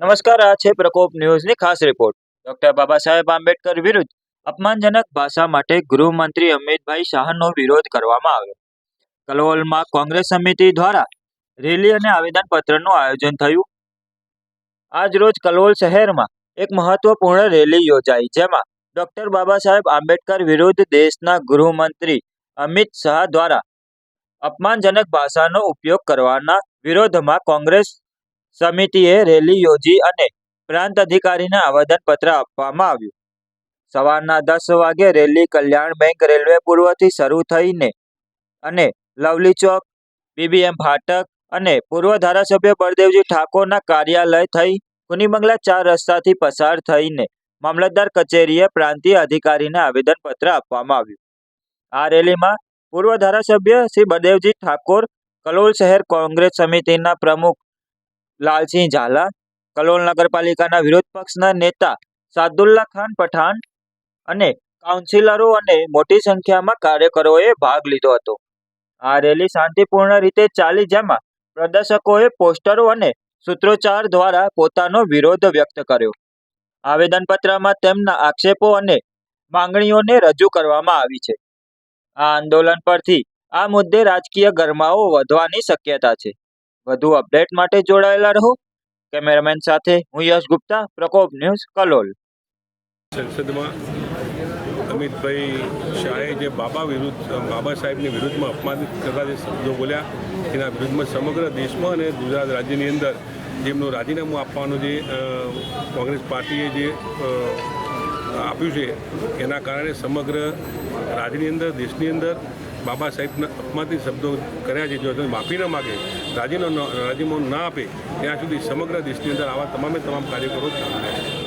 નમસ્કાર, આ છે પ્રકોપ ન્યૂઝની ખાસ રિપોર્ટ ડોક્ટર બાબા સાહેબ આંબેડકર વિરુદ્ધ અપમાનજનક ભાષા માટે ગૃહમંત્રી અમિતભાઈ શાહનો વિરોધ કરવામાં આવ્યો. કલોલમાં કોંગ્રેસ સમિતિ દ્વારા રેલી અને આવેદનપત્રનું આયોજન થયું. આજ રોજ કલોલ શહેરમાં એક મહત્વપૂર્ણ રેલી યોજાઈ, જેમાં ડોક્ટર બાબા સાહેબ આંબેડકર વિરુદ્ધ દેશના ગૃહમંત્રી અમિત શાહ દ્વારા અપમાનજનક ભાષાનો ઉપયોગ કરવાના વિરોધમાં કોંગ્રેસ સમિતિએ રેલી યોજી અને પ્રાંત અધિકારીને આવેદનપત્ર આપવામાં આવ્યું. સવારના દસ વાગે રેલી કલ્યાણ બેંક રેલવે પૂર્વથી શરૂ થઈને અને લવલી ચોક, બીબીએમ ફાટક અને પૂર્વ ધારાસભ્ય બળદેવજી ઠાકોરના કાર્યાલય થઈ કુનીબંગલા ચાર રસ્તાથી પસાર થઈને મામલતદાર કચેરીએ પ્રાંતીય અધિકારીને આવેદનપત્ર આપવામાં આવ્યું. આ રેલીમાં પૂર્વ ધારાસભ્ય શ્રી બળદેવજી ઠાકોર, કલોલ શહેર કોંગ્રેસ સમિતિના પ્રમુખ લાલસિંહ ઝાલા, કલોલ નગરપાલિકાના વિરોધ પક્ષના નેતા સાદુલ્લા ખાન પઠાણ અને કાઉન્સિલરો અને મોટી સંખ્યામાં કાર્યકરોએ ભાગ લીધો હતો. આ રેલી શાંતિપૂર્ણ રીતે ચાલી જેમાં પ્રદર્શકોએ પોસ્ટરો અને સૂત્રોચ્ચાર દ્વારા પોતાનો વિરોધ વ્યક્ત કર્યો. આવેદનપત્રમાં તેમના આક્ષેપો અને માંગણીઓને રજૂ કરવામાં આવી છે. આ આંદોલન પરથી આ મુદ્દે રાજકીય ગરમાવો વધવાની શક્યતા છે. વધુ અપડેટ માટે જોડાયેલા રહો. કેમેરામેન સાથે હું યશ ગુપ્તા પ્રકોપ ન્યૂઝ કલોલ. સંસદમાં અમિતભાઈ શાહે જે બાબા વિરુદ્ધ, બાબા સાહેબની વિરુદ્ધમાં અપમાનિત કરતા જે શબ્દો બોલ્યા એના વિરુદ્ધમાં સમગ્ર દેશમાં અને ગુજરાત રાજ્યની અંદર જેમનું રાજીનામું આપવાનું જે કોંગ્રેસ પાર્ટીએ જે આપ્યું છે, એના કારણે સમગ્ર રાજ્યની અંદર, દેશની અંદર બાબા સાહેબના અપમાનિત શબ્દો કર્યા છે. જો તમે માફી ન માગે રાજીનો રાજીનામું ના આપે, ત્યાં સુધી સમગ્ર દેશની અંદર આવા તમામે તમામ કાર્યકરો ચાલુ રહેશે.